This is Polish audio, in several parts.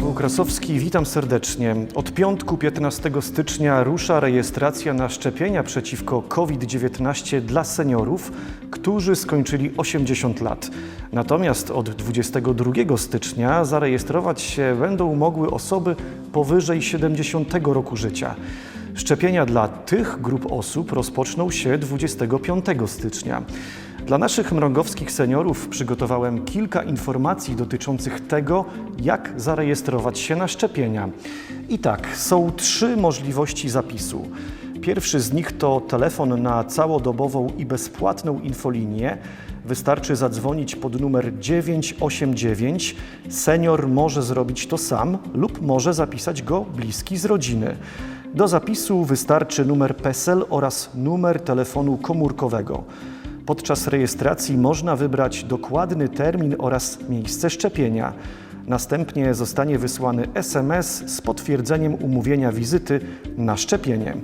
Paweł Krasowski, witam serdecznie. Od piątku 15 stycznia rusza rejestracja na szczepienia przeciwko COVID-19 dla seniorów, którzy skończyli 80 lat. Natomiast od 22 stycznia zarejestrować się będą mogły osoby powyżej 70 roku życia. Szczepienia dla tych grup osób rozpoczną się 25 stycznia. Dla naszych mrągowskich seniorów przygotowałem kilka informacji dotyczących tego, jak zarejestrować się na szczepienia. I tak, są trzy możliwości zapisu. Pierwszy z nich to telefon na całodobową i bezpłatną infolinię. Wystarczy zadzwonić pod numer 989. Senior może zrobić to sam lub może zapisać go bliski z rodziny. Do zapisu wystarczy numer PESEL oraz numer telefonu komórkowego. Podczas rejestracji można wybrać dokładny termin oraz miejsce szczepienia. Następnie zostanie wysłany SMS z potwierdzeniem umówienia wizyty na szczepienie.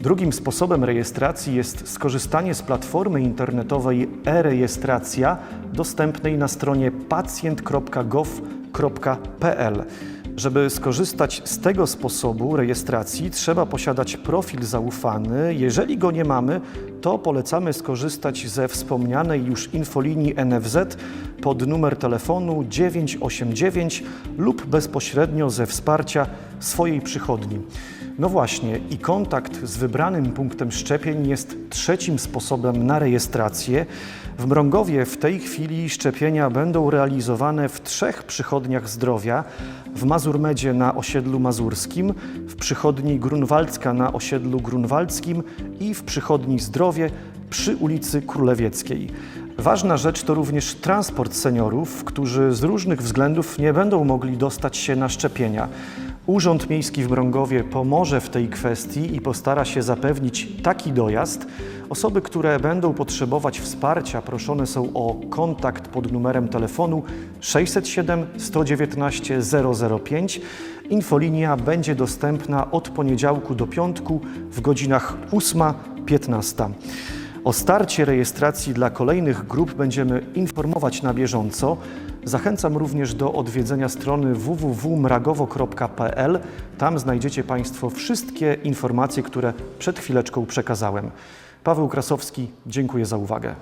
Drugim sposobem rejestracji jest skorzystanie z platformy internetowej e-rejestracja dostępnej na stronie pacjent.gov.pl. Żeby skorzystać z tego sposobu rejestracji, trzeba posiadać profil zaufany. Jeżeli go nie mamy, to polecamy skorzystać ze wspomnianej już infolinii NFZ pod numer telefonu 989 lub bezpośrednio ze wsparcia swojej przychodni. No właśnie, i kontakt z wybranym punktem szczepień jest trzecim sposobem na rejestrację. W Mrągowie w tej chwili szczepienia będą realizowane w trzech przychodniach zdrowia. W Mazurmedzie na osiedlu mazurskim, w przychodni Grunwaldzka na osiedlu grunwaldzkim i w przychodni Zdrowie przy ulicy Królewieckiej. Ważna rzecz to również transport seniorów, którzy z różnych względów nie będą mogli dostać się na szczepienia. Urząd Miejski w Mrągowie pomoże w tej kwestii i postara się zapewnić taki dojazd. Osoby, które będą potrzebować wsparcia, proszone są o kontakt pod numerem telefonu 607 119 005. Infolinia będzie dostępna od poniedziałku do piątku w godzinach 8-15. O starcie rejestracji dla kolejnych grup będziemy informować na bieżąco. Zachęcam również do odwiedzenia strony www.mragowo.pl. Tam znajdziecie Państwo wszystkie informacje, które przed chwileczką przekazałem. Paweł Krasowski, dziękuję za uwagę.